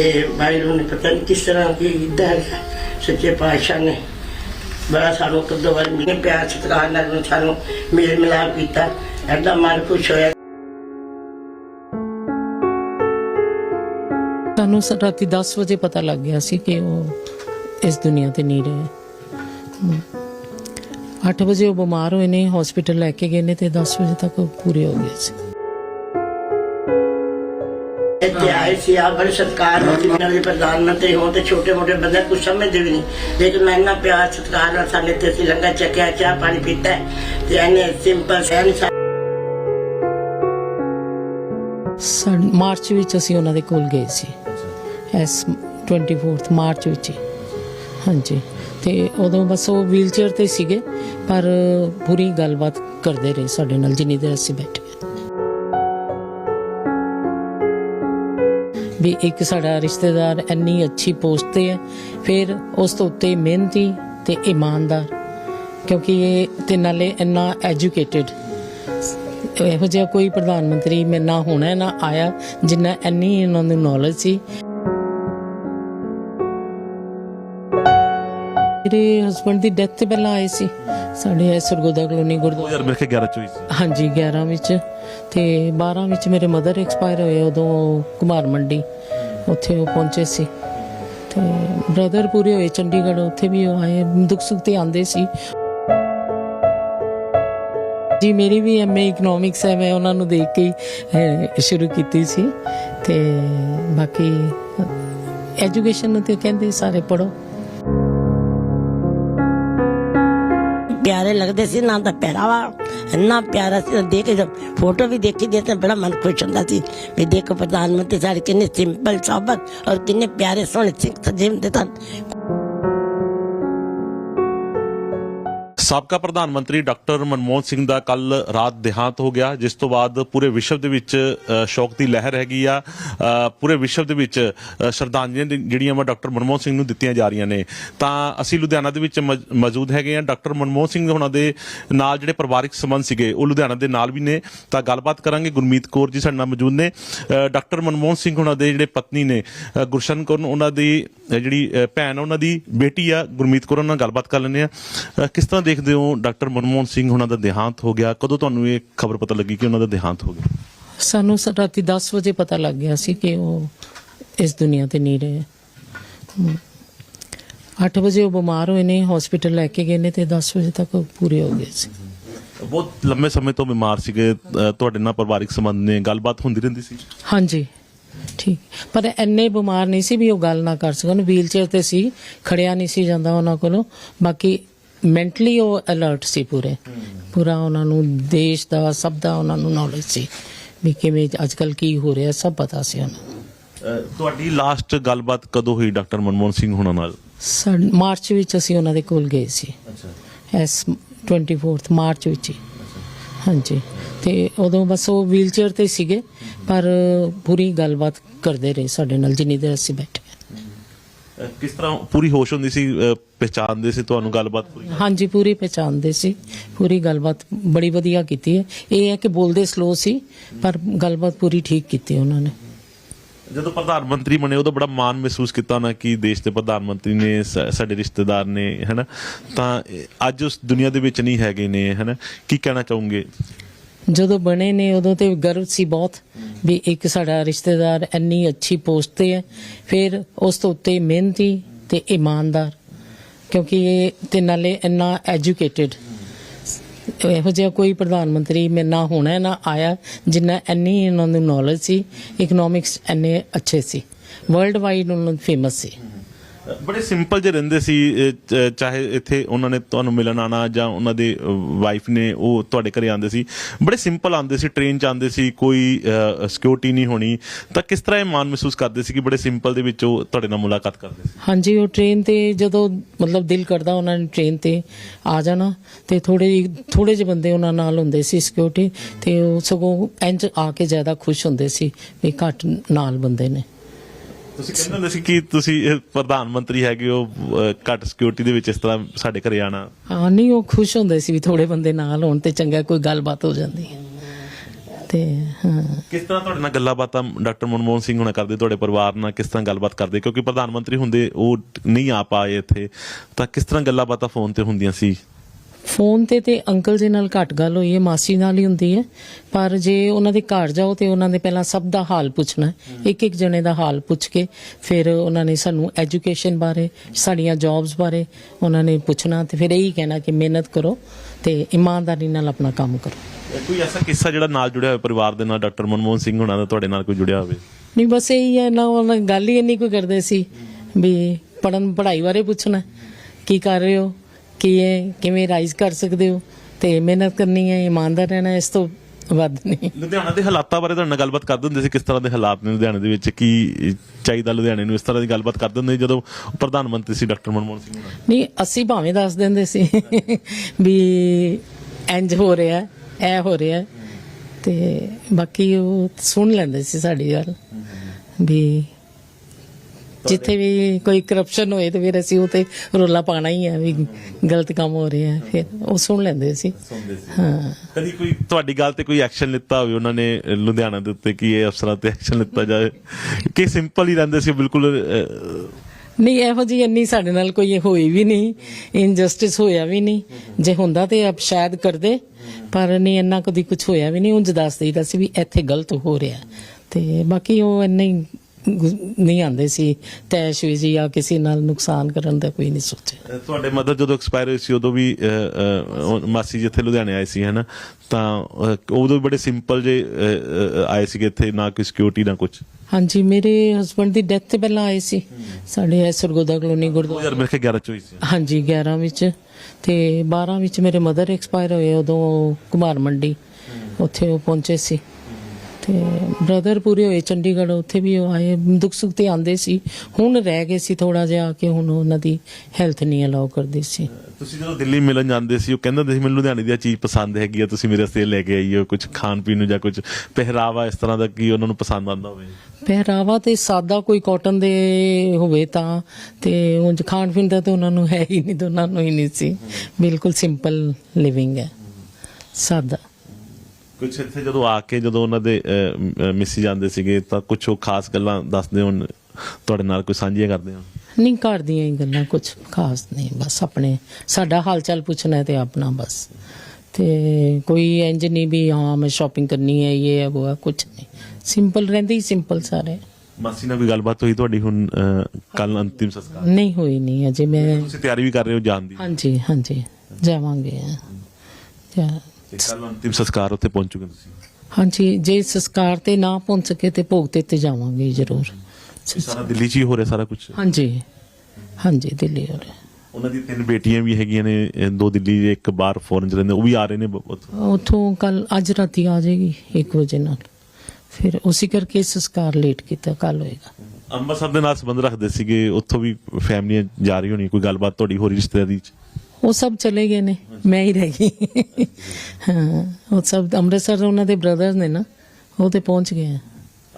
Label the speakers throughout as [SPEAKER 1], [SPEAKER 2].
[SPEAKER 1] ਤੇ ਵਾਹਿਗੁਰੂ ਨੇ ਪਤਾ ਨਹੀਂ ਕਿਸ ਤਰ੍ਹਾਂ ਕੀ ਕੀਤਾ ਹੈ। ਸੱਚੇ ਪਾਤਸ਼ਾਹ ਨੇ। ਬੜਾ ਸਾਨੂੰ ਕਦੋਂ ਵਾਰ ਮਿਲੇ, ਪਿਆਰ ਸਤਿਕਾਰ ਨਾਲ ਸਾਨੂੰ ਮੇਲ ਮਿਲਾਪ ਕੀਤਾ ਐਡਾ ਮਨ ਖੁਸ਼ ਹੋਇਆ।
[SPEAKER 2] ਸਾਨੂੰ ਰਾਤੀ 10 ਵਜੇ ਪਤਾ ਲੱਗ ਗਿਆ ਸੀ ਕਿ ਉਹ ਇਸ ਦੁਨੀਆ ਤੇ ਨਹੀਂ ਰਹੇ। 8 ਵਜੇ ਉਹ ਬਿਮਾਰ ਹੋਏ ਨੇ ਹਸਪੀਟਲ ਲੈ ਕੇ ਗਏ ਨੇ ਤੇ 10 ਵਜੇ ਤੱਕ ਉਹ ਪੂਰੇ ਹੋ ਗਏ ਸੀ।
[SPEAKER 1] ਇੱਥੇ ਆਏ ਸੀ ਆ ਬੜੇ ਸਤਿਕਾਰ ਨਾਲ ਦੇ ਪ੍ਰਧਾਨ ਮੰਤਰੀ ਹੋਣ ਤੇ ਛੋਟੇ ਮੋਟੇ ਬੰਦੇ ਕੁਝ ਸਮਝਦੇ ਵੀ ਨਹੀਂ। ਲੇਕਿਨ ਮੈਂ ਇੰਨਾ ਪਿਆਰ ਸਤਿਕਾਰ ਨਾਲ ਸਾਡੇ ਤੇ ਅਸੀਂ ਲੰਗਰ ਚੱਕਿਆ ਚਾਹ ਪਾਣੀ ਪੀਤਾ ਤੇ ਇਹਨੇ ਸਿੰਪਲ ਸਨ-
[SPEAKER 2] ਮਾਰਚ ਵਿੱਚ ਅਸੀਂ ਉਹਨਾਂ ਦੇ ਕੋਲ ਗਏ ਸੀ। ਐਸ 24th ਮਾਰਚ ਵਿੱਚ। ਹਾਂਜੀ। ਤੇ ਉਦੋਂ ਬਸ ਉਹ ਵੀਲਚੇਅਰ ਤੇ ਸੀਗੇ ਪਰ ਪੂਰੀ ਗੱਲਬਾਤ ਕਰਦੇ ਰਹੇ ਸਾਡੇ ਨਾਲ ਜਿੰਨੀ ਦੇਰ ਅਸੀਂ ਬੈਠੇ। ਵੀ ਇੱਕ ਸਾਡਾ ਰਿਸ਼ਤੇਦਾਰ ਇੰਨੀ ਅੱਛੀ ਪੋਸਟ ਤੇ ਹੈ ਫਿਰ ਉਸ ਤੋਂ ਉੱਤੇ ਮਿਹਨਤੀ ਤੇ ਇਮਾਨਦਾਰ ਕਿਉਂਕਿ ਇਹ ਤੇ ਨਾਲੇ ਇੰਨਾ ਐਜੂਕੇਟਿਡ ਇਹੋ ਜਿਹਾ ਕੋਈ ਪ੍ਰਧਾਨ ਮੰਤਰੀ ਮੇਰੇ ਨਾਲ ਹੋਣਾ ਨਾ ਆਇਆ ਜਿੰਨਾ ਇੰਨੀ ਇਹਨਾਂ ਨੂੰ ਨੌਲੇਜ ਸੀ। ਮੇਰੇ ਹਸਬੰਡ ਦੀ ਡੈਥ ਤੇ ਪਹਿਲਾਂ ਆਏ ਸੀ ਸਾਡੇ ਸਰਗੋਦਾ ਕਲੋਨੀ ਗੁਰਦੁਆਰਾ।
[SPEAKER 3] 2000 ਮੇਰੇ ਖਿਆਲ 11 ਚ ਹੋਈ ਸੀ।
[SPEAKER 2] ਹਾਂਜੀ 11 ਵਿੱਚ ਤੇ 12 ਵਿੱਚ ਮੇਰੇ ਮਦਰ ਐਕਸਪਾਇਰ ਹੋਏ ਉਦੋਂ ਕੁਮਾਰ ਮੰਡੀ। ਉੱਥੇ ਉਹ ਪਹੁੰਚੇ ਸੀ। ਤੇ ਬ੍ਰਦਰ ਪੂਰੇ ਹੋਏ, ਚੰਡੀਗੜ੍ਹ, ਉੱਥੇ ਵੀ ਉਹ ਆਏ, ਦੁੱਖ ਸੁੱਖ ਤੇ ਆਂਦੇ ਸੀ। ਜੀ, ਮੇਰੀ ਵੀ ਐਮਏ ਇਕਨੋਮਿਕਸ ਹੈ, ਮੈਂ ਉਹਨਾਂ ਨੂੰ ਦੇਖ ਕੇ ਹੀ ਸ਼ੁਰੂ ਕੀਤੀ ਸੀ। ਤੇ ਬਾਕੀ ਐਜੂਕੇਸ਼ਨ ਤੇ ਕਹਿੰਦੇ ਸਾਰੇ ਪੜੋ
[SPEAKER 4] ਪਿਆਰੇ ਲੱਗਦੇ ਸੀ, ਨਾ ਤਾਂ ਪਹਿਰਾਵਾ ਇੰਨਾ ਪਿਆਰਾ ਸੀ ਦੇਖ ਕੇ ਜਦ ਫੋਟੋ ਵੀ ਦੇਖੀ ਦੇ ਤਾਂ ਬੜਾ ਮਨ ਖੁਸ਼ ਹੁੰਦਾ ਸੀ ਵੀ ਦੇਖੋ ਪ੍ਰਧਾਨ ਮੰਤਰੀ ਸਾਡੇ ਕਿੰਨੇ ਸਿੰਪਲ ਸਾਬਤ ਔਰ ਕਿੰਨੇ ਪਿਆਰੇ, ਸੋਹਣੇ
[SPEAKER 3] ਸਾਬਕਾ ਪ੍ਰਧਾਨ ਮੰਤਰੀ ਡਾਕਟਰ ਮਨਮੋਹਨ ਸਿੰਘ ਦਾ ਕੱਲ ਰਾਤ ਦੇਹਾਂਤ ਹੋ ਗਿਆ, ਜਿਸ ਤੋਂ ਬਾਅਦ ਪੂਰੇ ਵਿਸ਼ਵ ਦੇ ਵਿੱਚ ਸ਼ੌਕ ਦੀ ਲਹਿਰ ਹੈਗੀ ਆ। ਪੂਰੇ ਵਿਸ਼ਵ ਦੇ ਵਿੱਚ ਸ਼ਰਧਾਂਜਲੀਆਂ ਜਿਹੜੀਆਂ ਵਾ ਡਾਕਟਰ ਮਨਮੋਹਨ ਸਿੰਘ ਨੂੰ ਦਿੱਤੀਆਂ ਜਾ ਰਹੀਆਂ ਨੇ। ਤਾਂ ਅਸੀਂ ਲੁਧਿਆਣਾ ਦੇ ਵਿੱਚ ਮੌਜ- ਮੌਜੂਦ ਹੈਗੇ ਆ ਡਾਕਟਰ ਮਨਮੋਹਨ ਸਿੰਘ ਉਹਨਾਂ ਦੇ ਨਾਲ ਜਿਹੜੇ ਪਰਿਵਾਰਿਕ ਸੰਬੰਧ ਸੀਗੇ, ਉਹ ਲੁਧਿਆਣਾ ਦੇ ਨਾਲ ਵੀ ਨੇ। ਤਾਂ ਗੱਲਬਾਤ ਕਰਾਂਗੇ। ਗੁਰਮੀਤ ਕੌਰ ਜੀ ਸਾਡੇ ਨਾਲ ਮੌਜੂਦ ਨੇ। ਡਾਕਟਰ ਮਨਮੋਹਨ ਸਿੰਘ ਉਹਨਾਂ ਦੇ ਜਿਹੜੇ ਪਤਨੀ ਨੇ ਗੁਰਸ਼ਨ ਕੌਰ ਉਹਨਾਂ ਦੀ ਜਿਹੜੀ ਭੈਣ ਉਹਨਾਂ ਦੀ ਬੇਟੀ ਆ। ਗੁਰਮੀਤ ਕੌਰ, ਉਹਨਾਂ ਨਾਲ ਗੱਲਬਾਤ ਕਰ ਲੈਂਦੇ ਆ ਕਿਸ ਤਰ੍ਹਾਂ ਦੇਖ ਦੇਖਦੇ ਹੋ ਡਾਕਟਰ ਮਨਮੋਹਨ ਸਿੰਘ ਉਹਨਾਂ ਦਾ ਦੇਹਾਂਤ ਹੋ ਗਿਆ। ਕਦੋਂ ਤੁਹਾਨੂੰ ਇਹ ਖਬਰ ਪਤਾ ਲੱਗੀ ਕਿ ਉਹਨਾਂ ਦਾ ਦੇਹਾਂਤ ਹੋ ਗਿਆ?
[SPEAKER 2] ਸਾਨੂੰ ਸ- ਰਾਤੀ 10 ਵਜੇ ਪਤਾ ਲੱਗ ਗਿਆ ਸੀ ਕਿ ਉਹ ਇਸ ਦੁਨੀਆ ਤੇ ਨਹੀਂ ਰਹੇ। 8 ਵਜੇ ਉਹ ਬਿਮਾਰ ਹੋਏ ਨੇ ਹਸਪੀਟਲ ਲੈ ਕੇ ਗਏ ਨੇ ਤੇ 10 ਵਜੇ ਤੱਕ ਉਹ ਪੂਰੇ ਹੋ ਗਏ ਸੀ।
[SPEAKER 3] ਬਹੁਤ ਲੰਮੇ ਸਮੇਂ ਤੋਂ ਬਿਮਾਰ ਸੀਗੇ। ਅ, ਤੁਹਾਡੇ ਨਾਲ ਪਰਿਵਾਰਿਕ ਸੰਬੰਧ ਨੇ ਗੱਲਬਾਤ ਹੁੰਦੀ ਰਹਿੰਦੀ ਸੀ?
[SPEAKER 2] ਹਾਂਜੀ ਠੀਕ। ਪਰ ਇੰਨੇ ਬਿਮਾਰ ਨਹੀਂ ਸੀ ਵੀ ਉਹ ਗੱਲ ਨਾ ਕਰ ਸਕਣ। ਵੀਲਚੇਅਰ ਤੇ ਸੀ ਖੜਿਆ ਨਹੀਂ ਸੀ ਜਾਂਦਾ ਉਹਨਾਂ ਕੋਲੋਂ। ਬਾਕੀ ਮੈਂਟਲੀ ਉਹ ਅਲਰਟ ਸੀ ਪੂਰੇ। ਪੂਰਾ ਉਹਨਾਂ ਨੂੰ ਦੇਸ਼ ਦਾ ਸਭ ਦਾ ਉਹਨਾਂ ਨੂੰ ਨੌਲੇਜ ਸੀ ਵੀ ਕਿਵੇਂ ਅੱਜ ਕੱਲ ਕੀ ਹੋ ਰਿਹਾ ਸਭ ਪਤਾ ਸੀ ਉਹਨਾਂ ਨੂੰ।
[SPEAKER 3] ਤੁਹਾਡੀ ਲਾਸਟ ਗੱਲਬਾਤ ਕਦੋਂ ਹੋਈ ਡਾਕਟਰ ਮਨਮੋਹਨ ਸਿੰਘ ਹੁਣਾਂ ਨਾਲ?
[SPEAKER 2] ਸਨ- ਮਾਰਚ ਵਿੱਚ ਅਸੀਂ ਉਹਨਾਂ ਦੇ ਕੋਲ ਗਏ ਸੀ। ਐਸ 24th ਮਾਰਚ ਵਿੱਚ ਹੀ। ਹਾਂਜੀ। ਤੇ ਉਦੋਂ ਬਸ ਉਹ ਵੀਲਚੇਅਰ ਤੇ ਸੀਗੇ ਪਰ ਪੂਰੀ ਗੱਲਬਾਤ ਕਰਦੇ ਰਹੇ ਸਾਡੇ ਨਾਲ ਜਿੰਨੀ ਦੇਰ ਅਸੀਂ ਬੈਠੇ।
[SPEAKER 3] ਕਿਸ ਤਰ੍ਹਾਂ ਪੂਰੀ ਹੋਸ਼ ਹੁੰਦੀ ਸੀ ਅ, ਪਹਿਚਾਣਦੇ ਸੀ ਤੁਹਾਨੂੰ ਗੱਲਬਾਤ ਪੂਰੀ?
[SPEAKER 2] ਹਾਂਜੀ ਪੂਰੀ ਪਛਾਣਦੇ ਸੀ। ਪੂਰੀ ਗੱਲਬਾਤ ਬੜੀ ਵਧੀਆ ਕੀਤੀ ਹੈ। ਇਹ ਹੈ ਕਿ ਬੋਲਦੇ ਸਲੋ ਸੀ ਪਰ ਗੱਲਬਾਤ ਪੂਰੀ ਠੀਕ ਕੀਤੀ ਉਹਨਾਂ ਨੇ।
[SPEAKER 3] ਜਦੋਂ ਪ੍ਰਧਾਨ ਮੰਤਰੀ ਬਣੇ ਉਦੋਂ ਬੜਾ ਮਾਣ ਮਹਿਸੂਸ ਕੀਤਾ ਨਾ ਕਿ ਦੇਸ਼ ਦੇ ਪ੍ਰਧਾਨ ਮੰਤਰੀ ਨੇ ਸਾ- ਸਾਡੇ ਰਿਸ਼ਤੇਦਾਰ ਨੇ ਹੈਨਾ? ਤਾਂ ਇਹ ਅੱਜ ਉਸ ਦੁਨੀਆ ਦੇ ਵਿੱਚ ਨਹੀਂ ਹੈਗੇ ਨੇ ਹੈਨਾ? ਕੀ ਕਹਿਣਾ ਚਾਹੋਗੇ?
[SPEAKER 2] ਜਦੋਂ ਬਣੇ ਨੇ, ਉਦੋਂ ਤੇ ਗਰਵ ਸੀ ਬਹੁਤ ਵੀ ਇੱਕ ਸਾਡਾ ਰਿਸ਼ਤੇਦਾਰ ਇੰਨੀ ਅੱਛੀ ਪੋਸਟ ਤੇ ਹੈ। ਫਿਰ ਉਸ ਤੋਂ ਉੱਤੇ ਮਿਹਨਤੀ ਤੇ ਇਮਾਨਦਾਰ, ਕਿਉਂਕਿ ਇਹ ਤੇ ਨਾਲੇ ਇੰਨਾ ਐਜੂਕੇਟਿਡ ਇਹੋ ਜਿਹਾ ਕੋਈ ਪ੍ਰਧਾਨ ਮੰਤਰੀ ਮੇਰੇ ਨਾ ਹੋਣਾ ਨਾ ਆਇਆ, ਜਿੰਨਾ ਇੰਨੀ ਇਹਨਾਂ ਨੂੰ ਨੌਲੇਜ ਸੀ ਇਕਨੋਮਿਕਸ ਇੰਨੇ ਅੱਛੇ ਸੀ। ਵਰਲਡ ਵਾਈਡ ਉਹਨਾਂ ਫੇਮਸ ਸੀ।
[SPEAKER 3] ਬੜੇ ਸਿੰਪਲ ਜਿਹੇ ਰਹਿੰਦੇ ਸੀ ਅ, ਚਾਹੇ ਇੱਥੇ ਉਹਨਾਂ ਨੇ ਤੁਹਾਨੂੰ ਮਿਲਣ ਆਣਾ ਜਾਂ ਉਹਨਾਂ ਦੇ ਵਾਈਫ ਨੇ ਉਹ ਤੁਹਾਡੇ ਘਰੇ ਆਉਂਦੇ ਸੀ। ਬੜੇ ਸਿੰਪਲ ਆਉਂਦੇ ਸੀ ਟ੍ਰੇਨ ਚ ਆਉਂਦੇ ਸੀ ਕੋਈ ਸਿਕਿਉਰਿਟੀ ਨਹੀਂ ਹੋਣੀ। ਤਾਂ ਕਿਸ ਤਰ੍ਹਾਂ ਇਹ ਮਾਣ ਮਹਿਸੂਸ ਕਰਦੇ ਸੀ ਕਿ ਬੜੇ ਸਿੰਪਲ ਦੇ ਵਿੱਚ ਉਹ ਤੁਹਾਡੇ ਨਾਲ ਮੁਲਾਕਾਤ ਕਰਦੇ ਸੀ?
[SPEAKER 2] ਹਾਂਜੀ ਉਹ ਟ੍ਰੇਨ ਤੇ ਜਦੋਂ ਮਤਲਬ ਦਿਲ ਕਰਦਾ ਉਹਨਾਂ ਨੇ ਟ੍ਰੇਨ ਤੇ ਆ ਜਾਣਾ ਤੇ ਥੋੜੇ ਥੋੜੇ ਜਿਹੇ ਬੰਦੇ ਉਹਨਾਂ ਨਾਲ ਹੁੰਦੇ ਸੀ ਸਿਕਿਉਰਿਟੀ ਤੇ ਉਹ ਸਗੋਂ ਇੰਜ ਆ ਕੇ ਜ਼ਿਆਦਾ ਖੁਸ਼ ਹੁੰਦੇ ਸੀ ਵੀ ਘੱਟ ਨਾਲ ਬੰਦੇ ਨੇ।
[SPEAKER 3] ਤੁਸੀਂ ਕਹਿੰਦੇ ਹੁੰਦੇ ਸੀ ਕਿ ਤੁਸੀਂ ਇਹ ਪ੍ਰਧਾਨ ਮੰਤਰੀ ਹੈਗੇ ਹੋ ਘੱਟ ਸਿਕਿਉਰਿਟੀ ਦੇ ਵਿੱਚ ਇਸ ਤਰ੍ਹਾਂ ਸਾਡੇ ਘਰੇ ਆਣਾ।
[SPEAKER 2] ਹਾਂ ਨਹੀਂ ਉਹ ਖੁਸ਼ ਹੁੰਦੇ ਸੀ ਵੀ ਥੋੜੇ ਬੰਦੇ ਨਾਲ ਹੋਣ ਤੇ ਚੰਗਾ ਕੋਈ ਗੱਲਬਾਤ ਹੋ ਜਾਂਦੀ ਹੈ। ਤੇ ਹਾਂ।
[SPEAKER 3] ਕਿਸ ਤਰ੍ਹਾਂ ਤੁਹਾਡੇ ਨਾਲ ਗੱਲਾਂ ਬਾਤਾਂ ਡਾਕਟਰ ਮਨਮੋਹਨ ਸਿੰਘ ਹੁਣਾ ਕਰਦੇ ਤੁਹਾਡੇ ਪਰਿਵਾਰ ਨਾਲ ਕਿਸ ਤਰ੍ਹਾਂ ਗੱਲਬਾਤ ਕਰਦੇ? ਕਿਉਂਕਿ ਪ੍ਰਧਾਨ ਮੰਤਰੀ ਹੁੰਦੇ ਉਹ ਨਹੀਂ ਆ ਪਾਏ ਇੱਥੇ। ਤਾਂ ਕਿਸ ਤਰ੍ਹਾਂ ਗੱਲਾਂ ਬਾਤਾਂ ਫੋਨ ਤੇ ਹੁੰਦੀਆਂ ਸੀ?
[SPEAKER 2] ਫੋਨ ਤੇ ਤੇ ਅੰਕਲ ਜੀ ਨਾਲ ਘੱਟ ਗੱਲ ਹੋਈ ਹੈ ਮਾਸੀ ਨਾਲ ਹੀ ਹੁੰਦੀ ਹੈ। ਪਰ ਜੇ ਉਹਨਾਂ ਦੇ ਘਰ ਜਾਓ ਤੇ ਉਹਨਾਂ ਦੇ ਪਹਿਲਾਂ ਸਭ ਦਾ ਹਾਲ ਪੁੱਛਣਾ ਇੱਕ ਇੱਕ ਜਣੇ ਦਾ ਹਾਲ ਪੁੱਛ ਕੇ ਫਿਰ ਉਹਨਾਂ ਨੇ ਸਾਨੂੰ ਐਜੂਕੇਸ਼ਨ ਬਾਰੇ ਸਾਡੀਆਂ ਜੌਬਸ ਬਾਰੇ ਉਹਨਾਂ ਨੇ ਪੁੱਛਣਾ ਤੇ ਫਿਰ ਇਹੀ ਕਹਿਣਾ ਕਿ ਮਿਹਨਤ ਕਰੋ ਤੇ ਇਮਾਨਦਾਰੀ ਨਾਲ ਆਪਣਾ ਕੰਮ ਕਰੋ।
[SPEAKER 3] ਕੋਈ ਐਸਾ ਕਿੱਸਾ ਜਿਹੜਾ ਨਾਲ ਜੁੜਿਆ ਹੋਵੇ ਪਰਿਵਾਰ ਦੇ ਨਾਲ ਡਾਕਟਰ ਮਨਮੋਹਨ ਸਿੰਘ ਹੁਣਾਂ ਦਾ ਤੁਹਾਡੇ ਨਾਲ ਕੋਈ ਜੁੜਿਆ ਹੋਵੇ?
[SPEAKER 2] ਨਹੀਂ ਬਸ ਇਹੀ ਹੈ ਨਾ ਉਹਨਾਂ ਗੱਲ ਹੀ ਇੰਨੀ ਕੋਈ ਕਰਦੇ ਸੀ ਵੀ ਪੜਨ ਪੜ੍ਹਾਈ ਬਾਰੇ ਪੁੱਛਣਾ ਕੀ ਕਰ ਰਹੇ ਹੋ? ਕੀ ਹੈ? ਕਿਵੇਂ ਰਾਈਜ਼ ਕਰ ਸਕਦੇ ਹੋ? ਤੇ ਮਿਹਨਤ ਕਰਨੀ ਹੈ ਇਮਾਨਦਾਰ ਰਹਿਣਾ ਇਸ ਤੋਂ ਵੱਧ ਨਹੀਂ।
[SPEAKER 3] ਲੁਧਿਆਣਾ ਦੇ ਹਾਲਾਤਾਂ ਬਾਰੇ ਤੁਹਾਡੇ ਨਾਲ ਗੱਲਬਾਤ ਕਰਦੇ ਹੁੰਦੇ ਸੀ ਕਿਸ ਤਰ੍ਹਾਂ ਦੇ ਹਾਲਾਤ ਨੇ ਲੁਧਿਆਣੇ ਦੇ ਵਿੱਚ? ਕੀ ਚਾਹੀਦਾ ਲੁਧਿਆਣੇ ਨੂੰ ਇਸ ਤਰ੍ਹਾਂ ਦੀ ਗੱਲਬਾਤ ਕਰਦੇ ਹੁੰਦੇ ਸੀ ਜਦੋਂ ਪ੍ਰਧਾਨ ਮੰਤਰੀ ਸੀ ਡਾਕਟਰ ਮਨਮੋਹਨ ਸਿੰਘ
[SPEAKER 2] ਨਹੀਂ ਅਸੀਂ ਭਾਵੇਂ ਦੱਸ ਦਿੰਦੇ ਸੀ ਵੀ ਇੰਜ ਹੋ ਰਿਹਾ ਇਹ ਹੋ ਰਿਹਾ। ਤੇ ਬਾਕੀ ਉਹ ਸੁਣ ਲੈਂਦੇ ਸੀ ਸਾਡੀ ਗੱਲ ਵੀ ਜਿੱਥੇ ਵੀ ਕੋਈ ਕਰਪਸ਼ਨ ਹੋਏ ਤੇ ਫਿਰ ਅਸੀਂ ਉਹ ਤੇ ਰੋਲਾ ਪਾਣਾ ਹੀ ਹੈ ਵੀ ਗਲਤ ਕੰਮ ਹੋ ਰਿਹਾ ਹੈ ਫਿਰ ਉਹ ਸੁਣ ਲੈਂਦੇ ਸੀ। ਹਾਂ।
[SPEAKER 3] ਕਦੀ ਕੋਈ ਤੁਹਾਡੀ ਗੱਲ ਤੇ ਕੋਈ ਐਕਸ਼ਨ ਲਿੱਤਾ ਹੋਵੇ ਉਹਨਾਂ ਨੇ ਲੁਧਿਆਣਾ ਦੇ ਉੱਤੇ ਕਿ ਇਹ ਅਫਸਰਾਂ ਤੇ ਐਕਸ਼ਨ ਲਿੱਤਾ ਜਾਏ ਕਿ ਸਿੰਪਲ ਹੀ ਰਹਿੰਦੇ ਸੀ ਬਿਲਕੁਲ
[SPEAKER 2] ਨਹੀਂ ਇਹੋ ਜੀ ਇੰਨੀ ਸਾਡੇ ਨਾਲ ਕੋਈ ਹੋਈ ਵੀ ਨਹੀਂ ਇਨਜਸਟਿਸ ਹੋਇਆ ਵੀ ਨਹੀਂ। ਜੇ ਹੁੰਦਾ ਤੇ ਆਪ ਸ਼ਾਇਦ ਕਰਦੇ ਪਰ ਨਹੀਂ ਇੰਨਾ ਕਦੀ ਕੁਝ ਹੋਇਆ ਵੀ ਨਹੀਂ ਉਂਝ ਦੱਸ ਦਈਦਾ ਸੀ ਵੀ ਇੱਥੇ ਗਲਤ ਹੋ ਰਿਹਾ। ਤੇ ਬਾਕੀ ਉਹ ਇੰਨੇ ਗੁ- ਨਹੀਂ ਆਂਦੇ ਸੀ ਤੈਸ਼ ਵੀ ਜੀ ਕਿਸੇ ਨਾਲ ਨੁਕਸਾਨ ਕਰਨ ਦਾ ਕੋਈ ਨਹੀਂ ਸੋਚਿਆ।
[SPEAKER 3] ਤੁਹਾਡੇ ਮਦਰ ਜਦੋਂ ਐਕਸਪਾਇਰ ਹੋਈ ਸੀ ਉਦੋਂ ਵੀ ਉਹ ਮਾਸੀ ਜੀ ਇੱਥੇ ਲੁਧਿਆਣੇ ਆਏ ਸੀ ਹਨਾ? ਤਾਂ ਉਦੋਂ ਵੀ ਬੜੇ ਸਿੰਪਲ ਜੇ ਆਏ ਸੀਗੇ ਇੱਥੇ ਨਾ ਕੋਈ ਸਿਕਿਉਰਿਟੀ ਨਾ ਕੁਝ
[SPEAKER 2] ਹਾਂਜੀ ਮੇਰੇ ਹਸਬੰਡ ਦੀ ਡੈਥ ਤੇ ਪਹਿਲਾਂ ਆਏ ਸੀ। ਸਾਡੇ ਇਹ ਸਰਗੋਦਾ ਕਲੋਨੀ ਗੁਰਦੁਆਰਾ।
[SPEAKER 3] 2000 ਮੇਰੇ ਖਿਆਲ 11 ਚ ਹੋਈ ਸੀ।
[SPEAKER 2] ਹਾਂਜੀ 11 ਵਿੱਚ। ਤੇ 12 ਵਿੱਚ ਮੇਰੇ ਮਦਰ ਐਕਸਪਾਇਰ ਹੋਏ ਉਦੋਂ ਉਹ ਕੁਮਾਰ ਮੰਡੀ। ਉੱਥੇ ਉਹ ਪਹੁੰਚੇ ਸੀ। ਤੇ ਬ੍ਰਦਰ ਪੂਰੇ ਹੋਏ ਚੰਡੀਗੜ੍ਹ ਉੱਥੇ ਵੀ ਉਹ ਆਏ ਦੁੱਖ ਸੁੱਖ ਤੇ ਆਂਦੇ ਸੀ। ਹੁਣ ਰਹਿ ਗਏ ਸੀ ਥੋੜਾ ਜਿਹਾ ਕਿ ਹੁਣ ਉਹਨਾਂ ਦੀ ਹੈਲਥ ਨਹੀਂ ਅਲਾਉ ਕਰਦੀ ਸੀ।
[SPEAKER 3] ਤੁਸੀਂ ਜਦੋਂ ਦਿੱਲੀ ਮਿਲਣ ਜਾਂਦੇ ਸੀ ਉਹ ਕਹਿੰਦੇ ਹੁੰਦੇ ਸੀ ਮੈਨੂੰ ਲੁਧਿਆਣੇ ਦੀ ਚੀਜ਼ ਪਸੰਦ ਹੈਗੀ ਆ ਤੁਸੀਂ ਮੇਰੇ ਵਾਸਤੇ ਲੈ ਕੇ ਆਈਓ ਕੁਝ ਖਾਣ ਪੀਣ ਨੂੰ ਜਾਂ ਕੁਝ ਪਹਿਰਾਵਾ ਇਸ ਤਰ੍ਹਾਂ ਦਾ ਕੀ ਉਹਨਾਂ ਨੂੰ ਪਸੰਦ ਆਉਂਦਾ ਹੋਵੇ?
[SPEAKER 2] ਪਹਿਰਾਵਾ ਤੇ ਸਾਦਾ ਕੋਈ ਕਾਟਨ ਦੇ ਹੋਵੇ ਤਾਂ ਤੇ ਉਂਝ ਖਾਣ ਪੀਣ ਦਾ ਤਾਂ ਉਹਨਾਂ ਨੂੰ ਹੈ ਹੀ ਨਹੀਂ ਦੋਨਾਂ ਨੂੰ ਹੀ ਨਹੀਂ ਸੀ। ਬਿਲਕੁਲ ਸਿੰਪਲ ਲਿਵਿੰਗ ਹੈ ਸਾਦਾ।
[SPEAKER 3] ਕੁਝ ਇੱਥੇ ਜਦੋਂ ਆ ਕੇ ਜਦੋਂ ਉਹਨਾਂ ਦੇ ਮਿਸੀ ਜਾਂਦੇ ਸੀਗੇ ਤਾਂ ਕੁਝ ਉਹ ਖਾਸ ਗੱਲਾਂ ਦੱਸਦੇ ਹੋਣ ਤੁਹਾਡੇ ਨਾਲ ਕੋਈ ਸਾਂਝੀਆਂ ਕਰਦੇ ਹੋ
[SPEAKER 2] ਨਹੀਂ ਘਰ ਦੀਆਂ ਹੀ ਗੱਲਾਂ ਕੁਝ ਖਾਸ ਨਹੀਂ ਬਸ ਆਪਣੇ ਸਾਡਾ ਹਾਲ ਚਾਲ ਪੁੱਛਣਾ ਤੇ ਆਪਣਾ ਬਸ। ਤੇ ਕੋਈ ਇੰਜ ਨਹੀਂ ਵੀ ਹਾਂ ਮੈਂ ਸ਼ਾਪਿੰਗ ਕਰਨੀ ਹੈ ਇਹ ਹੈ ਉਹ ਹੈ ਕੁਝ ਨਹੀਂ। ਸਿੰਪਲ ਰਹਿੰਦੇ ਹੀ ਸਿੰਪਲ ਸਾਰੇ।
[SPEAKER 3] ਮਾਸੀ ਨਾਲ ਕੋਈ ਗੱਲਬਾਤ ਹੋਈ ਤੁਹਾਡੀ ਹੁਣ ਕੱਲ ਅੰਤਿਮ ਸੰਸਕਾਰ?
[SPEAKER 2] ਨਹੀਂ ਹੋਈ ਨਹੀਂ ਅਜੇ ਮੈਂ
[SPEAKER 3] ਤੁਸੀਂ ਤਿਆਰੀ ਵੀ ਕਰ ਰਹੇ ਹੋ ਜਾਣ ਦੀ?
[SPEAKER 2] ਹਾਂਜੀ ਹਾਂਜੀ ਜਾਵਾਂਗੇ ਜਾ
[SPEAKER 3] ਤੇ ਕੱਲ ਅੰਤਿਮ ਸੰਸਕਾਰ ਉੱਥੇ ਪਹੁੰਚੋਗੇ ਤੁਸੀਂ।
[SPEAKER 2] ਹਾਂਜੀ ਜੇ ਸੰਸਕਾਰ ਤੇ ਨਾ ਪਹੁੰਚ ਸਕੇ ਤੇ ਭੋਗ ਤੇ ਤੇ ਜਾਵਾਂਗੇ ਜ਼ਰੂਰ।
[SPEAKER 3] ਸਾਰਾ ਦਿੱਲੀ 'ਚ ਹੀ ਹੋ ਰਿਹਾ ਸਾਰਾ ਕੁਝ
[SPEAKER 2] ਹਾਂਜੀ ਹਾਂਜੀ ਦਿੱਲੀ ਹੋ ਰਿਹਾ।
[SPEAKER 3] ਉਹਨਾਂ ਦੀ ਤਿੰਨ ਬੇਟੀਆਂ ਵੀ ਹੈਗੀਆਂ ਨੇ ਅਹ, ਦੋ ਦਿੱਲੀ ਦੇ ਇੱਕ ਬਾਹਰ ਫੋਰਨ ਚ ਰਹਿੰਦੇ ਉਹ ਵੀ ਆ ਰਹੇ ਨੇ ਬ- ਉੱਥੋਂ।
[SPEAKER 2] ਉਥੋਂ ਕੱਲ ਅੱਜ ਰਾਤੀ ਆ ਜਾਏਗੀ 1 ਵਜੇ ਨਾਲ। ਫਿਰ ਉਸੇ ਕਰਕੇ ਸੰਸਕਾਰ ਲੇਟ ਕੀਤਾ ਕੱਲ ਹੋਏਗਾ।
[SPEAKER 3] ਅੰਮ੍ਰਿਤਸਰ ਦੇ ਨਾਲ ਸੰਬੰਧ ਰੱਖਦੇ ਸੀਗੇ ਉੱਥੋਂ ਵੀ ਫੈਮਲੀਆਂ ਜਾ ਰਹੀ ਹੋਣੀ ਕੋਈ ਗੱਲਬਾਤ ਤੁਹਾਡੀ ਹੋ ਰਹੀ ਰਿਸ਼ਤੇਦਾਰੀ ਚ?
[SPEAKER 2] ਉਹ ਸਭ ਚਲੇ ਗਏ ਨੇ ਮੈਂ ਹੀ ਰਹਿ ਗਈ। ਹਾਂ ਉਹ ਸਭ ਅੰਮ੍ਰਿਤਸਰ ਉਹਨਾਂ ਦੇ ਬ੍ਰਦਰਸ ਨੇ ਨਾ ਉਹ ਤੇ ਪਹੁੰਚ ਗਏ ਆ।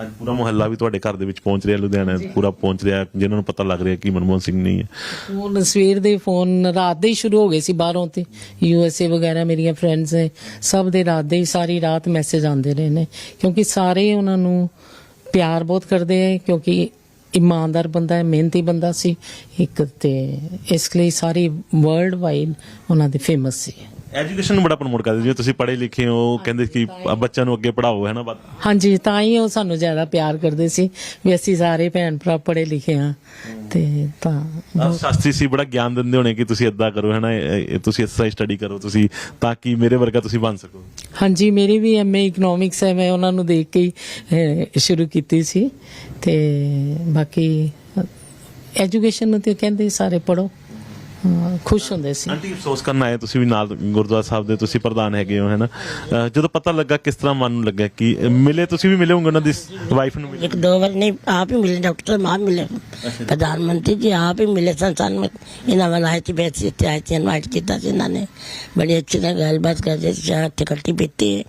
[SPEAKER 3] ਅੱਜ ਪੂਰਾ ਮੁਹੱਲਾ ਵੀ ਤੁਹਾਡੇ ਘਰ ਦੇ ਵਿੱਚ ਪਹੁੰਚ ਰਿਹਾ ਲੁਧਿਆਣਾ ਪੂਰਾ ਪਹੁੰਚ ਰਿਹਾ ਜਿਨ੍ਹਾਂ ਨੂੰ ਪਤਾ ਲੱਗ ਰਿਹਾ ਕਿ ਮਨਮੋਹਨ ਸਿੰਘ ਨਹੀਂ ਹੈ।
[SPEAKER 2] ਹੁਣ ਸਵੇਰ ਦੇ ਫੋਨ ਰਾਤ ਦੇ ਹੀ ਸ਼ੁਰੂ ਹੋ ਗਏ ਸੀ ਬਾਹਰੋਂ ਤੇ। ਯੂ ਐਸ ਏ ਵਗੈਰਾ ਮੇਰੀਆਂ ਫਰੈਂਡਸ ਨੇ ਸਭ ਦੇ ਰਾਤ ਦੇ ਹੀ ਸਾਰੀ ਰਾਤ ਮੈਸੇਜ ਆਉਂਦੇ ਰਹੇ ਨੇ ਕਿਉਂਕਿ ਸਾਰੇ ਉਹਨਾਂ ਨੂੰ ਪਿਆਰ ਬਹੁਤ ਕਰਦੇ ਹੈ ਕਿਉਂਕਿ ਇਮਾਨਦਾਰ ਬੰਦਾ ਹੈ, ਮਿਹਨਤੀ ਬੰਦਾ ਸੀ, ਇੱਕ ਤੇ ਇਸ ਲਈ ਸਾਰੀ ਵਰਲਡ ਵਾਈਡ ਉਹਨਾਂ ਦੇ ਫੇਮਸ ਸੀ।
[SPEAKER 3] ਐਜੂਕੇਸ਼ਨ ਨੂੰ ਬੜਾ ਪ੍ਰਮੋਟ ਕਰਦੇ ਜਿਵੇਂ ਤੁਸੀਂ ਪੜ੍ਹੇ ਲਿਖੇ ਹੋ ਕਹਿੰਦੇ ਕਿ ਬੱਚਿਆਂ ਨੂੰ ਅੱਗੇ ਪੜਾਓ ਹੈ ਨਾ ਬਾਤ?
[SPEAKER 2] ਹਾਂਜੀ ਤਾਂ ਹੀ ਉਹ ਸਾਨੂੰ ਜ਼ਿਆਦਾ ਪਿਆਰ ਕਰਦੇ ਸੀ ਵੀ ਅਸੀਂ ਸਾਰੇ ਭੈਣ ਭਰਾ ਪੜ੍ਹੇ ਲਿਖੇ ਹਾਂ। ਤੇ ਤਾਂ
[SPEAKER 3] ਸ਼ਾਸਤਰੀ ਸੀ ਬੜਾ ਗਿਆਨ ਦਿੰਦੇ ਹੋਣੇ ਕਿ ਤੁਸੀਂ ਇਦਾਂ ਕਰੋ ਹੈ ਨਾ? ਇਹ- ਇਹ ਤੁਸੀਂ ਇਸ ਤਰ੍ਹਾਂ ਸਟੱਡੀ ਕਰੋ ਤੁਸੀਂ ਤਾਂ ਕਿ ਮੇਰੇ ਵਰਗਾ ਤੁਸੀਂ ਬਣ ਸਕੋ।
[SPEAKER 2] ਹਾਂਜੀ ਮੇਰੀ ਵੀ ਐਮਏ ਇਕਨੋਮਿਕਸ ਹੈ ਮੈਂ ਉਹਨਾਂ ਨੂੰ ਦੇਖ ਕੇ ਹੀ ਅਹ, ਸ਼ੁਰੂ ਕੀਤੀ ਸੀ। ਤੇ ਬਾਕੀ ਐਜੂਕੇਸ਼ਨ ਨੂੰ ਤੇ ਕਹਿੰਦੇ ਸਾਰੇ ਪੜੋ ਖੁਸ਼ ਹੁੰਦੇ ਸੀ
[SPEAKER 3] ਆਂਟੀ ਅਫਸੋਸ ਕਰਨ ਆਏ ਤੁਸੀਂ ਵੀ ਨਾਲ ਗੁਰਦੁਆਰਾ ਸਾਹਿਬ ਦੇ ਤੁਸੀਂ ਪ੍ਰਧਾਨ ਹੈਗੇ ਹੋ ਹੈ ਨਾ ਅਹ ਜਦੋਂ ਪਤਾ ਲੱਗਾ ਕਿਸ ਤਰ੍ਹਾਂ ਮਨ ਨੂੰ ਲੱਗਾ ਕਿ ਅਹ ਮਿਲੇ ਤੁਸੀਂ ਵੀ ਮਿਲੇ ਹੋਗੇ ਉਹਨਾਂ ਦੀ ਵਾਈਫ ਨੂੰ ਮਿਲੇ
[SPEAKER 4] एक दो बार नहीं आप ही मिले डॉक्टर साहब आप मिले प्रधानमंत्री जी आप ही मिले संस्थान में इन्होंने आए थे बैठ से आए थे इनवाइट किया था इन्होंने बड़ी अच्छी तरह गलबात करते थे चाय खट्टी पीती है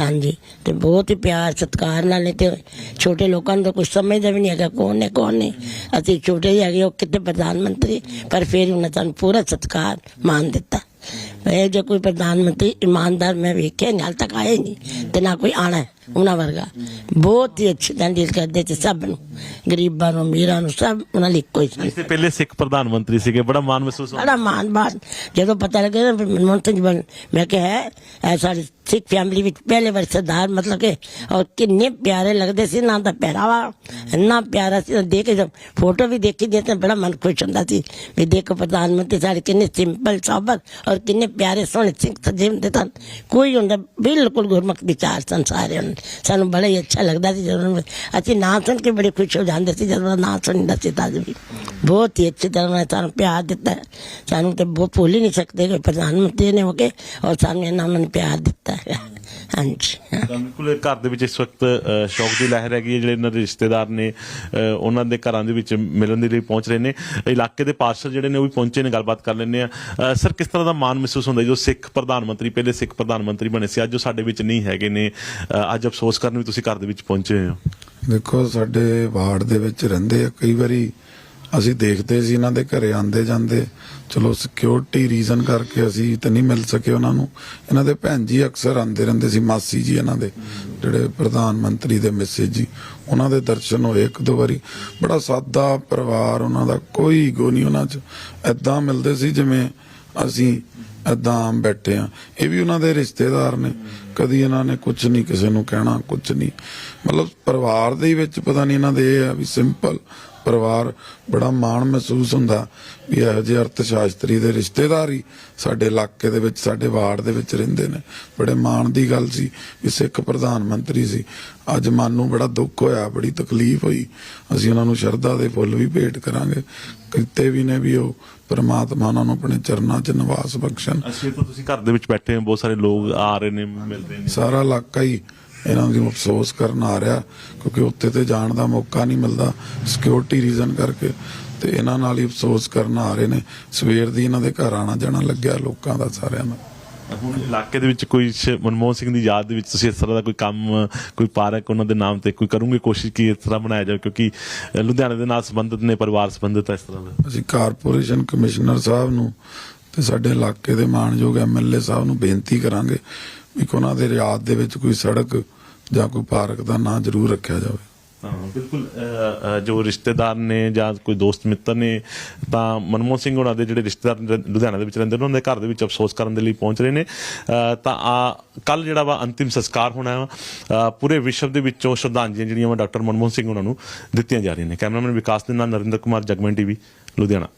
[SPEAKER 4] ਹਾਂਜੀ। ਤੇ ਬਹੁਤ ਹੀ ਪਿਆਰ, ਸਤਿਕਾਰ ਨਾਲ ਨੇ ਤੇ ਛੋਟੇ ਲੋਕਾਂ ਨੂੰ ਤਾਂ ਕੁਝ ਸਮਝਦਾ ਵੀ ਨਹੀਂ ਹੈਗਾ, ਕੌਣ ਨੇ ਕੌਣ ਨੇ ਅਸੀਂ ਛੋਟੇ ਹੀ ਹੈਗੇ, ਉਹ ਕਿਤੇ ਪ੍ਰਧਾਨ ਮੰਤਰੀ, ਪਰ ਫਿਰ ਉਹਨਾਂ ਸਾਨੂੰ ਪੂਰਾ ਸਤਿਕਾਰ ਮਾਨ ਦਿੱਤਾ। ਇਹ ਜੇ ਕੋਈ ਪ੍ਰਧਾਨ ਮੰਤਰੀ ਇਮਾਨਦਾਰ ਮੈਂ ਵੇਖਿਆ ਨਹੀਂ ਹਾਲ ਤੱਕ ਹੀ ਨਹੀਂ ਤੇ ਨਾ ਕੋਈ ਆਣਾ ਉਹਨਾਂ ਵਰਗਾ। ਬਹੁਤ ਹੀ ਅੱਛੀ ਤਰ੍ਹਾਂ ਡੀਲ ਕਰਦੇ ਸੀ ਸਭ ਨੂੰ ਗਰੀਬਾਂ ਨੂੰ ਅਮੀਰਾਂ ਨੂੰ ਸਭ ਉਹਨਾਂ ਲਈ ਕੋਈ
[SPEAKER 3] ਇਸ ਤੋਂ ਪਹਿਲੇ ਸਿੱਖ ਪ੍ਰਧਾਨ ਮੰਤਰੀ ਸੀਗੇ ਬੜਾ ਮਾਣ ਮਹਿਸੂਸ ਹੁੰਦਾ
[SPEAKER 4] ਬੜਾ ਮਾਣ ਬਾਣ ਜਦੋਂ ਪਤਾ ਲੱਗਿਆ ਨਾ ਮਨਮੋਹਨ ਸਿੰਘ ਬਣ ਮੈਂ ਕਿਹਾ ਇਹ ਸਾਡੀ ਸਿੱਖ ਫੈਮਿਲੀ ਵਿੱਚ ਪਹਿਲੇ ਵਾਰ ਸਰਦਾਰ ਮਤਲਬ ਕਿ ਔਰ ਕਿੰਨੇ ਪਿਆਰੇ ਲੱਗਦੇ ਸੀ ਨਾ ਤਾਂ ਪਹਿਰਾਵਾ ਇੰਨਾ ਪਿਆਰਾ ਸੀ ਦੇਖ ਕੇ ਫੋਟੋ ਵੀ ਦੇਖੀ ਦੇ ਤਾਂ ਬੜਾ ਮਨ ਖੁਸ਼ ਹੁੰਦਾ ਸੀ ਵੀ ਦੇਖੋ ਪ੍ਰਧਾਨ ਮੰਤਰੀ ਸਾਡੇ ਕਿੰਨੇ ਸਿੰਪਲ ਸਾਬਤ ਔਰ ਕਿੰਨੇ ਪਿਆਰੇ ਸੋਹਣੇ ਸਿੰਘ ਸਜੇ ਹੁੰਦੇ ਸਨ ਕੋਈ ਹੁੰਦਾ, ਬਿਲਕੁਲ ਗੁਰਮੁਖ ਵਿਚਾਰ ਸਨ ਸਾਰੇ ਉਹਨਾਂ ਸਾਨੂੰ ਬੜਾ ਹੀ ਅੱਛਾ ਲੱਗਦਾ ਸੀ ਜਦੋਂ ਅਸੀਂ ਨਾਂ ਸੁਣ ਕੇ ਬੜੇ ਖੁਸ਼ ਹੋ ਜਾਂਦੇ ਸੀ ਜਦੋਂ ਉਹਦਾ ਨਾਂ ਸੁਣਦਾ ਸੀ ਤਾਂ ਵੀ ਬਹੁਤ ਹੀ ਅੱਛੀ ਤਰ੍ਹਾਂ ਨਾਲ ਸਾਨੂੰ ਪਿਆਰ ਦਿੱਤਾ। ਹੈ। ਸਾਨੂੰ ਤੇ ਬਹੁਤ ਭੁੱਲ ਹੀ ਨਹੀਂ ਸਕਦੇ ਪ੍ਰਧਾਨ ਮੰਤਰੀ ਨੇ ਹੋ ਕੇ ਔਰ ਸਾਨੂੰ ਇਹਨਾਂ ਉਹਨਾਂ ਨੇ ਪਿਆਰ ਦਿੱਤਾ। ਹੈ ਹਾਂਜੀ।
[SPEAKER 3] ਤਾਂ ਬਿਲਕੁਲ ਘਰ ਦੇ ਵਿੱਚ ਇਸ ਵਕਤ ਅ, ਸ਼ੌਕ ਦੀ ਲਹਿਰ ਹੈਗੀ ਹੈ ਜਿਹੜੇ ਇਹਨਾਂ ਦੇ ਰਿਸ਼ਤੇਦਾਰ ਨੇ ਅ, ਉਹਨਾਂ ਦੇ ਘਰਾਂ ਦੇ ਵਿੱਚ ਮਿਲਣ ਦੇ ਲਈ ਪਹੁੰਚ ਰਹੇ ਨੇ। ਇਲਾਕੇ ਦੇ ਪਾਰਸ਼ਲ ਜਿਹੜੇ ਨੇ ਉਹ ਵੀ ਪਹੁੰਚੇ ਨੇ ਗੱਲਬਾਤ ਕਰ ਲੈਂਦੇ ਆ ਸਰ ਕਿਸ ਤਰ੍ਹਾਂ ਦਾ ਮਾਣ ਮਹਿਸੂਸ ਹੁੰਦਾ ਜੋ ਸਿੱਖ ਪ੍ਰਧਾਨ ਮੰਤਰੀ ਪਹਿਲੇ ਸਿੱਖ ਪ੍ਰਧਾਨ ਮੰਤਰੀ ਬਣੇ ਸੀ ਅੱਜ ਉਹ ਸਾਡੇ ਵਿੱਚ ਨਹੀਂ ਹੈਗੇ ਨੇ। ਅ, ਅੱਜ ਅਫਸੋਸ ਕਰਨ ਵੀ ਤੁਸੀਂ ਘਰ ਦੇ ਵਿੱਚ ਪਹੁੰਚੇ ਹੋਏ ਹੋ।
[SPEAKER 5] ਦੇਖੋ ਸਾਡੇ ਵਾਰਡ ਦੇ ਵਿੱਚ ਰਹਿੰਦੇ ਆ। ਕਈ ਵਾਰੀ ਅਸੀਂ ਦੇਖਦੇ ਸੀ ਇਹਨਾਂ ਦੇ ਘਰੇ ਆਂਦੇ ਜਾਂਦੇ। ਚਲੋ ਸਿਕਿਉਰਿਟੀ ਰੀਜ਼ਨ ਕਰਕੇ ਅਸੀਂ ਤਾਂ ਨਹੀਂ ਮਿਲ ਸਕੇ ਉਹਨਾਂ ਨੂੰ। ਇਹਨਾਂ ਦੇ ਭੈਣ ਜੀ ਅਕਸਰ ਆਂਦੇ ਰਹਿੰਦੇ ਸੀ, ਮਾਸੀ ਜੀ ਇਹਨਾਂ ਦੇ, ਜਿਹੜੇ ਪ੍ਰਧਾਨ ਮੰਤਰੀ ਦੇ ਮੈਸੇਜ ਜੀ। ਉਹਨਾਂ ਦੇ ਦਰਸ਼ਨ ਹੋਏ ਇੱਕ ਦੋ ਵਾਰੀ। ਬੜਾ ਸਾਦਾ ਪਰਿਵਾਰ ਉਹਨਾਂ ਦਾ, ਕੋਈ ਈਗੋ ਨਹੀਂ ਉਹਨਾਂ 'ਚ। ਐਦਾਂ ਮਿਲਦੇ ਸੀ ਜਿਵੇਂ ਅਸੀਂ ਏਦਾਂ ਆਮ ਬੈਠੇ ਆ ਇਹ ਵੀ ਉਹਨਾਂ ਦੇ ਰਿਸ਼ਤੇਦਾਰ ਨੇ। ਕਦੀ ਇਹਨਾਂ ਨੇ ਕੁਝ ਨਹੀਂ ਕਿਸੇ ਨੂੰ ਕਹਿਣਾ ਕੁਝ ਨਹੀਂ। ਮਤਲਬ ਪਰਿਵਾਰ ਦੇ ਵਿੱਚ ਪਤਾ ਨਹੀਂ ਇਹਨਾਂ ਦੇ ਇਹ ਆ ਵੀ ਸਿੰਪਲ ਪਰਿਵਾਰ ਬੜਾ ਮਾਣ ਮਹਿਸੂਸ ਹੁੰਦਾ ਵੀ ਇਹੋ ਜਿਹੇ ਅਰਥ ਸ਼ਾਸਤਰੀ ਦੇ ਰਿਸ਼ਤੇਦਾਰ ਹੀ ਸਾਡੇ ਇਲਾਕੇ ਦੇ ਵਿੱਚ ਸਾਡੇ ਵਾਰਡ ਦੇ ਵਿੱਚ ਰਹਿੰਦੇ ਨੇ। ਬੜੇ ਮਾਣ ਦੀ ਗੱਲ ਸੀ ਵੀ ਸਿੱਖ ਪ੍ਰਧਾਨ ਮੰਤਰੀ ਸੀ। ਅੱਜ ਮਨ ਨੂੰ ਬੜਾ ਦੁੱਖ ਹੋਇਆ ਬੜੀ ਤਕਲੀਫ ਹੋਈ। ਅਸੀਂ ਉਹਨਾਂ ਨੂੰ ਸ਼ਰਧਾ ਦੇ ਫੁੱਲ ਵੀ ਭੇਟ ਕਰਾਂਗੇ। ਕਿਤੇ ਵੀ ਨੇ ਵੀ ਉਹ ਪਰਮਾਤਮਾ ਉਹਨਾਂ ਨੂੰ ਆਪਣੇ ਚਰਨਾਂ 'ਚ ਨਿਵਾਸ ਬਖਸ਼ਣ।
[SPEAKER 3] ਅਸੀਂ ਤਾਂ ਤੁਸੀਂ ਘਰ ਦੇ ਵਿੱਚ ਬੈਠੇ ਹੋ ਬਹੁਤ ਸਾਰੇ ਲੋਕ ਆ ਰਹੇ ਨੇ ਮਿਲ ਰਹੇ ਨੇ।
[SPEAKER 5] ਸਾਰਾ ਇਲਾਕਾ ਹੀ ਇਹਨਾਂ ਦੀ ਅਫਸੋਸ ਕਰਨ ਆ ਰਿਹਾ ਕਿਉਂਕਿ ਉੱਥੇ ਤੇ ਜਾਣ ਦਾ ਮੌਕਾ ਨਹੀਂ ਮਿਲਦਾ ਸਿਕਿਉਰਿਟੀ ਰੀਜ਼ਨ ਕਰਕੇ ਤੇ ਇਹਨਾਂ ਨਾਲ ਹੀ ਅਫਸੋਸ ਕਰਨ ਆ ਰਹੇ ਨੇ। ਸਵੇਰ ਦੀ ਇਹਨਾਂ ਦੇ ਘਰ ਆਣਾ ਜਾਣਾ ਲੱਗਿਆ ਲੋਕਾਂ ਦਾ ਸਾਰਿਆਂ ਦਾ।
[SPEAKER 3] ਹੁਣ ਇਲਾਕੇ ਦੇ ਵਿੱਚ ਕੋਈ ਮਨਮੋਹਨ ਸਿੰਘ ਦੀ ਯਾਦ ਦੇ ਵਿੱਚ ਤੁਸੀਂ ਇਸ ਤਰ੍ਹਾਂ ਦਾ ਕੋਈ ਕੰਮ ਕੋਈ ਪਾਰਕ ਉਹਨਾਂ ਦੇ ਨਾਮ ਤੇ ਕੋਈ ਕਰੋਗੇ ਕੋਸ਼ਿਸ਼ ਕੀ ਇਸ ਤਰ੍ਹਾਂ ਬਣਾਇਆ ਜਾਵੇ ਕਿਉਂਕਿ ਲੁਧਿਆਣੇ ਦੇ ਨਾਲ ਸੰਬੰਧਿਤ ਨੇ ਪਰਿਵਾਰ ਸੰਬੰਧਿਤ ਹੈ ਇਸ ਤਰ੍ਹਾਂ ਦਾ।
[SPEAKER 5] ਅਸੀਂ ਕਾਰਪੋਰੇਸ਼ਨ ਕਮਿਸ਼ਨਰ ਸਾਹਿਬ ਨੂੰ ਤੇ ਸਾਡੇ ਇਲਾਕੇ ਦੇ ਮਾਨਯੋਗ ਐਮਐਲਏ ਸਾਹਿਬ ਨੂੰ ਬੇਨਤੀ ਕਰਾਂਗੇ ਵੀ ਉਹਨਾਂ ਦੇ ਰਿਆਤ ਦੇ ਵਿੱਚ ਕੋਈ ਸੜਕ ਜਾਂ ਕੋਈ ਪਾਰਕ ਦਾ ਨਾਂ ਜ਼ਰੂਰ ਰੱਖਿਆ ਜਾਵੇ।
[SPEAKER 3] ਹਾਂ, ਬਿਲਕੁਲ ਜੋ ਰਿਸ਼ਤੇਦਾਰ ਨੇ ਜਾਂ ਕੋਈ ਦੋਸਤ ਮਿੱਤਰ ਨੇ, ਤਾਂ ਮਨਮੋਹਨ ਸਿੰਘ ਉਹਨਾਂ ਦੇ ਜਿਹੜੇ ਰਿਸ਼ਤੇਦਾਰ ਲੁਧਿਆਣਾ ਦੇ ਵਿੱਚ ਰਹਿੰਦੇ ਨੇ, ਉਹਨਾਂ ਦੇ ਘਰ ਦੇ ਵਿੱਚ ਅਫਸੋਸ ਕਰਨ ਦੇ ਲਈ ਪਹੁੰਚ ਰਹੇ ਨੇ। ਤਾਂ ਆ ਕੱਲ ਜਿਹੜਾ ਵਾ ਅੰਤਿਮ ਸੰਸਕਾਰ ਹੋਣਾ ਵਾ ਪੂਰੇ ਵਿਸ਼ਵ ਦੇ ਵਿੱਚੋਂ ਸ਼ਰਧਾਂਜਲੀਆਂ ਜਿਹੜੀਆਂ ਵਾ ਡਾਕਟਰ ਮਨਮੋਹਨ ਸਿੰਘ ਉਹਨਾਂ ਨੂੰ ਦਿੱਤੀਆਂ ਜਾ ਰਹੀਆਂ ਨੇ। ਕੈਮਰਾਮੈਨ ਵਿਕਾਸ ਦੇ ਨਾਲ ਨਰਿੰਦਰ ਕੁਮਾਰ, ਜਗਮਨ ਟੀਵੀ, ਲੁਧਿਆਣਾ।